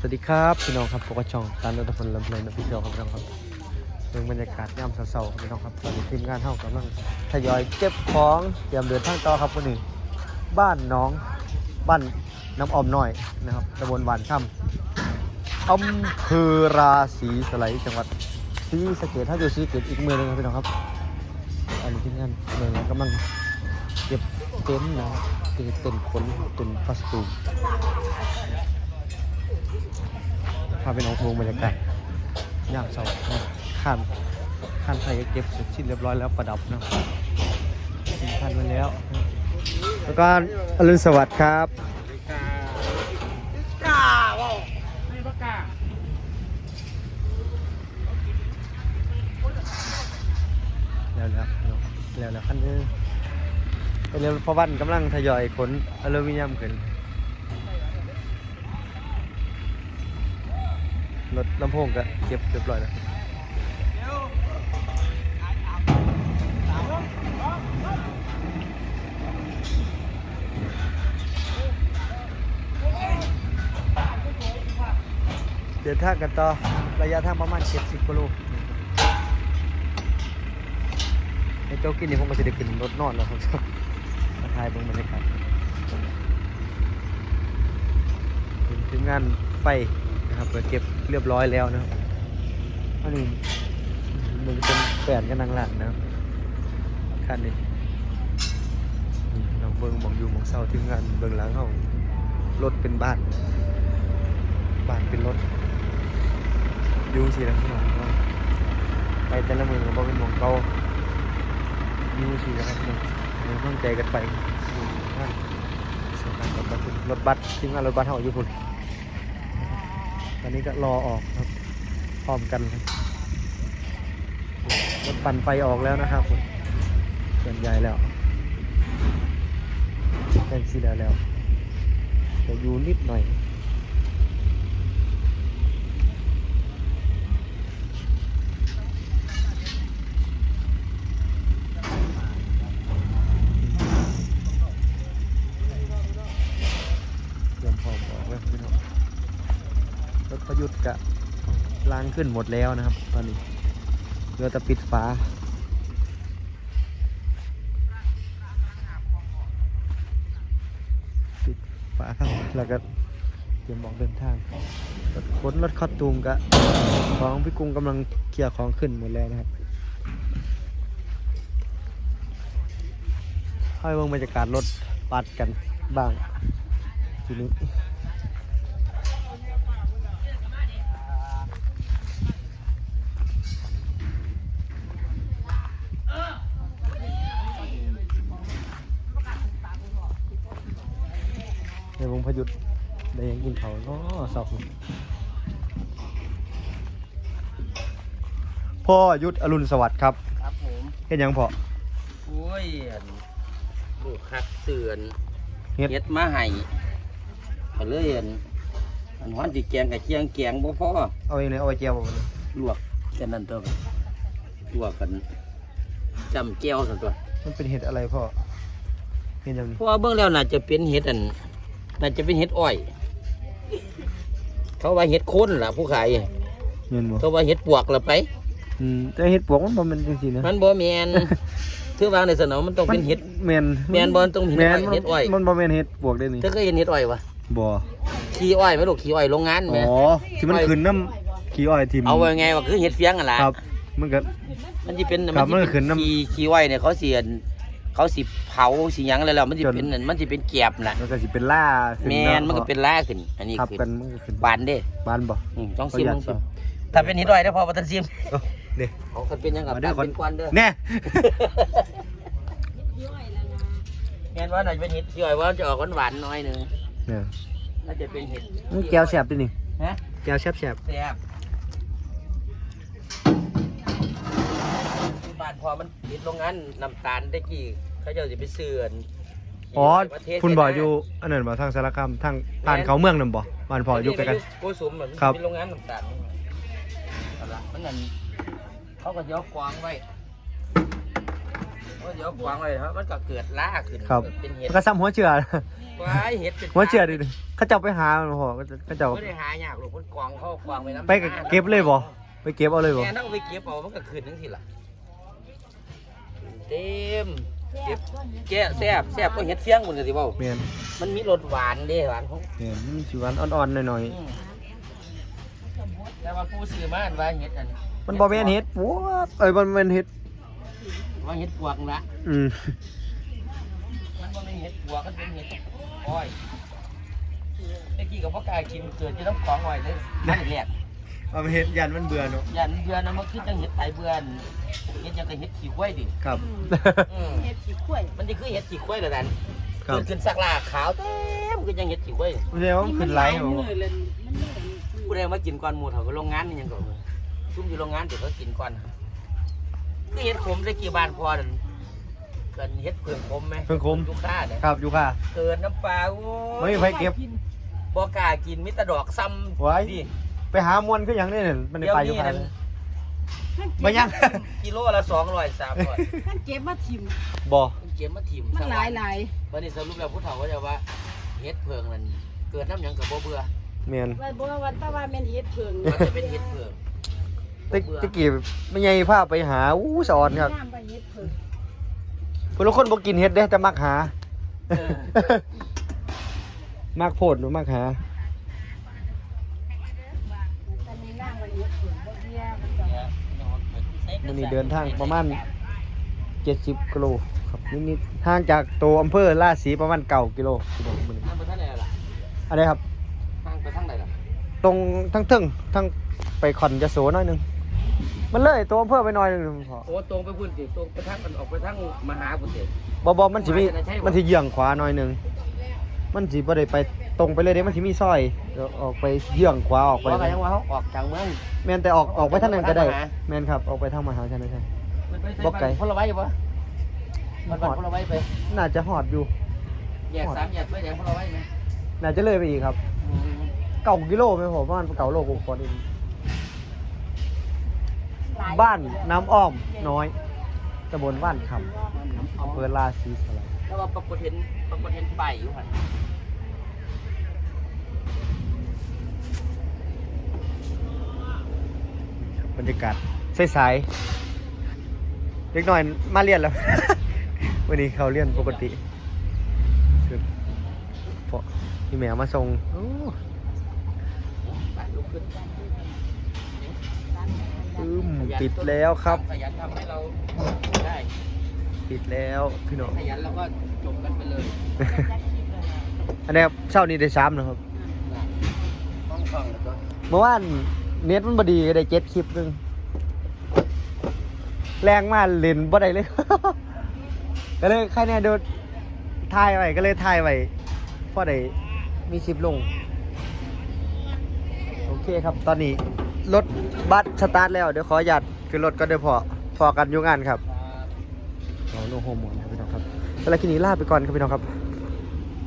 สวัสดีครับพี่น้องครับพวกบช่องตานรัตพลลำเพลินพี่น้องครับพี่น้องครับเรื่องบรรยากาศยามเสาร์ๆครับพี่น้องครับตอนนี้ทีมงานเท่ากำลังทยอยเก็บของเตรียมเดินทางต่อครับวันนี้บ้านน้องบ้านน้ำอมน้อยนะครับตำบลหวานค่ำอำเภอราศีสไลจังหวัดศรีสะเกษถ้าอยู่ศรีสะเกษอีกเมืองหนึงครับพี่น้องครับอันนี้ทีมงานเมืองกำลังเก็บเต็นท์นะเก็บเต็นท์ขนตุนพัสดุ พาไปน้องทงบรรยากาศยามเสาร์นะข้ามข้ามไทยก็เก็บเสร็จสิ้นเรียบร้อยแล้วประดับนะครับถึงพันไว้แล้ว แล้วก็อรุณสวัสดิ์ครับกาวไม่ประกล้าแล้วแล้วแล้วแล้วขั้นเออไปเร็วเพราะวันกำลังทยอยขนอลูมิเนียมขึ้น รถลำโพงก็เก็บเรียบร้อยแล้วเดินทางกันต่อ ระยะทางประมาณ 70กิโลในโจ๊กกินนี่ผมก็จะได้ขึ้นรถนอนแล้วครับมาถ่ายบิ่งบรรยากาศถึงงานไฟ นะครับเก็บเรียบร้อยแล้วนะครับอันนี้มันเป็นแปดกันนางหลังนะครับคันนี้นี่น้องเบิ่งมองอยู่มองเศร้าทีมงานเบิ่งหลังเขารถเป็นบ้าน บ้านเป็นรถอยูสิแล้วพี่น้องเนาะไปแต่ละมือก็บอกเป็นมองเก่าอยูสิแล้วพี่น้องเดี๋ยวต้องใจกันไปอืมนั่นสำคัญรถบัสรถบัสทีมงานรถบัสเขาอยู่พุ่น ตอนนี้ก็รอออกครับพร้อมกันครับรถปั่นไฟออกแล้วนะครับส่วนใหญ่แล้วแต่งสีแล้วแล้วแต่อยู่นิดหน่อย เตรียมพร้อมออกแล้วพี่น้องรถประยุทธ์ กะล้างขึ้นหมดแล้วนะครับ ตอนนี้เหลือแต่ปิดฝาปิดฝาครับแล้วก็เตรียมออกเดินทางรถขนรถคอดตูมกะของพี่กุ้งกำลังเคลียร์ของขึ้นหมดแล้วนะครับให้เบิ่งบรรยากาศรถปัดกันบ้างทีนี้ ในวงพยุทธ์ได้ยังกินเขาเนาะสอบพ่อยุทธอรุณสวัสดิ์ครับครับผมเห็นยังพ่อโอ้ยอันลูกคักเสือนเฮ็ดเฮ็ดมาให้ก็เลยอันอันฮ้อนสิแกงกับเคียงแกงบ่พอเอาอย่างไรเอาไว้เจียวบ่มันลวกแค่นั้นตัวลวกกันจำแก้วซั่นตัวมันเป็นเห็ดอะไรพ่อเห็นยังนี่เพราะว่าเบิ่งแล้วน่าจะเป็นเห็ดอัน น่าจะเป็นเห็ดอ้อย เขาว่าเห็ดโคนล่ะผู้ขายเงินบ่เขาว่าเห็ดปวกล่ะไป อืมแต่เห็ดปวกมันบ่แมันจังซี่นะมันบ่แม่นถือวางในสนามมันต้องเป็นเห็ดแม่นแม่นบ่ต้องเห็ดอ้อยแม่นเห็ดอ้อยมันบ่แม่นเห็ดปวกได้นี่เธอเคยเห็นเห็ดอ้อยวะบ่ขี้อ้อยไหมลูกขี้อ้อยโรงงานไหมอ๋อที่มันขึ้นน้ำขี้อ้อยที่มันเอาไว้ไงว่าคือเห็ดเฟียงอะล่ะครับมันก็มันจะเป็นครับสิมันก็ขึ้นน้ำขี้ขี้อ้อยเนี่ยเขาเสียน เขาสิเผาสิหยังแล้วแล้วมันจะจนเป็นนั่นมันจะเป็นแกบน่ะมันก็สิเป็นล่าขึ้แมนมันก็เป็นล่าขึ้น อันนี้ทับขึ้นกันมันก็ขึ้นบานเด้บานบ่ อืมต้องขอซิมอนุญาตต้องซิมต่อถ้าเป็นเห็ดอ้อยได้พอปัตตานซิมเด้เอาคันเป็นหยังกับมาเด้อ เป็นควันเด้อแน่แม่นว่าน่าจะเป็นเห็ดขี้อ้อยว่าจะออกหวานๆหน้อยหนึงเนี่ยน่าจะเป็นเห็ดมันแก้วแซ่บดินี่ฮะแก้วแซ่บแซ่บแซ่บานพอมันปิดโรงงานน้ำตาลได้กี่เขาเจะจะไปเสื่อนอ๋อประเทศคุณบ่เวียดนามอยู่อันนั้นบ่ทางสารคามทางผ่านเขาเมืองนั่นบ่บ้านพ่ออยู่ใกล้กัน โกสุมเหมือนครับ เป็นโรงงานน้ำตาลนั่นล่ะมันนั่นเขาก็จะเอากวางไว้ว่าเดี๋ยวกวางเลยครับมันก็เกิดล่าขึ้นครับเป็นเห็ดมันก็ซ้ำหัวเชือว้ายเห็ดเป็นหัวเชือดิเขาเจ้าไปหามันพอเขาเจ้า ไม่ได้หายากหรอกมันกวางเข้ากวางไปน้ำไปเก็บเลยบ่ ไปเก็บเอาเลยบ่ แม่ถ้าเอาไปเก็บเอามันก็ขึ้นทั้งทีละ เต็มเก็บแก่แซ่บแซ่บก็เห็ดเสียงหมดเลยสิเบ้าแม่นมันมีรสหวานเด้หวานของแม่นมันสิหวานอ่อนๆหน่อยอืมแต่ว่าผู้ซื้อมาอันว่าเห็ดอันๆมันบ่แม่นเฮ็ดปัวเอ้ยมันแม่นเฮ็ดว่าเห็ดปวกละอืมมันบ่เป็นเห็ดปวกมันเป็นเห็ดอ้อยเมื่อกี้กับพ่อกายกินเกิดที่ต้องของไว้เลยนั่นแหละ เอาไปเฮ็ดยันมันเบื่อเนาะยันเบือนนะมันคือจังเห็ดไตเบือนเห็ดจังก็เห็ดขี้ข้วยดิครับอืมเฮ็ดขี้ข้วยมันจะคือเห็ดขี้ข้วยเลยนั่นครับ เกิดขึ้นสักลาขาวเต็มคือจังเห็ดขี้ข้วยมันแล้วขึ้นไหลมับ่มือเลยมันไม่ได้ผู้ใดมากินก่อนหมูเขาก็โรงงานนี่ยังก่อนซุ่มอยู่โรงงานเดี๋ยวเขากินก่อนคือเห็ดขมได้กี่บานพอนั่นเกินเห็ดเผือกขมไหมเพิ่งคมลูกค้าเนี่ยครับอยู่ค่ะเกิดน้ำปลาโอ้ไม่ยมีไผเก็บ บอกล้ากินมิตรดอกซ้ำไว้ ดิ ไปหามวนคือหยังนี่นั่นมันได้เดี๋ยวไปอยู่นี้ค่ะนั่นบ่ยังกิโลละสองร้อยสามร้อยท่านเก็บมาทิมบ่เก็บมาถิ่มมันหลายหลายวันนี้สรุปแล้วผู้เฒ่าก็จะว่าเฮ็ดเพิงนั่นเกิดน้ำหยังกับบ่เบื่อแม่นว่าบ่ว่าแตะว่าแม่นเฮ็ดเพิงมันจะเป็นเฮ็ดเพิงตะตะกี้ไม่ใหญ่พาไปหาอู้สอนครับน้ำไปเฮ็ดเพิงคนละคนบ่กินเฮ็ดเด้แต่มักหาเออมักโพดหรือมักหา ตอนนี้น้ำไปเฮ็ดเพิงบ่เบี้ย มันนนี้เดินทางประมาณ70กิโลครับนิดๆทางจากตัวอำเภอราศีประมาณ9กิโลพี่น้องมื้อนี้ทางไปทางไหนล่ะอันนี้ครับทางไปทางไหนล่ะตรงทั้งเทึงทั้งไปขอนยะโสหน่อยหนึงมันเลยตัวอำเภอไปหน่อยหนึงพอโอ้ตรงไปพุ่นสิตรงไปทางมันออกไปทางมหาพุ่นสิบ่บ่มันสิมีมันสิเยื้องขวาหน่อยหนึงมันสิบ่ได้ไป ตรงไปเลยเด้มันสิมีซอยเดี๋ยวออกไปเยื้องขวาออกเพไปราะว่ายังว่าเขาออกจากเมืองแม่นแต่ออกออกไปทางนั้นก็ได้ออกไปทางมหาแม่นครับออกไปทางมหาชัยนะใช่มันไปบอกไกลพลไว้ปะมันบ้านพลไว้ไปน่าจะหอดอยู่ แยกสามแยกไปแยกพลไว้ไหมน่าจะเลยไปอีกครับอืมเก่ากิโลไหมผมประมาณเก่าโลกว่าคนเองหลายบ้านน้ำอ้อมน้อยตำบลบ้านคำอำเภอลาศีสลายแล้วว่าปรากฏเห็นปรากฏเห็นไปอยู่หัน รรยากาศใสๆเล็กน้อยมาเรียนแล้ว วันนี้เขาเรียนปกติคือพอพี่แมวมาส่งโอ้ไปลุกขึ้นอืมปิดแล้วครับขยันทำให้เราได้ปิดแล้วพี่น้องขยันแล้วก็จบกันไปเลย อันนี้ครับเช้านี้ได้ซ้ำนะครับนะต้องฟังแล้วก็เมื่อวาน เน็ตมันบดีก็ได้เจ็ดคลิปหนึงแรงมากเล่นบ่ได้เลย ก็เลยใครเนี่ยโดนถ่ายไว้ก็เลยถ่ายไว้พอได้มีคลิปลง โอเคครับ ตอนนี้รถบัสสตาร์ทแล้ว เดี๋ยวขอหยัดคือรถก็เดี๋ยวพอพอกันอยุ่งานครับเราโนโฮมอนครับพี่น้องครับเวลาคลิปนี้ลาไปก่อนครับพี่น้องครับ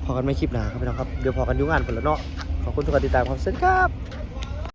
พอกันไม่คลิปหนาครับพี่น้องครับ เดี๋ยวพอกันอยุ่งานผลแล้วเนาะ ขอบคุณทุกการติดตามครับสวัสดีครับ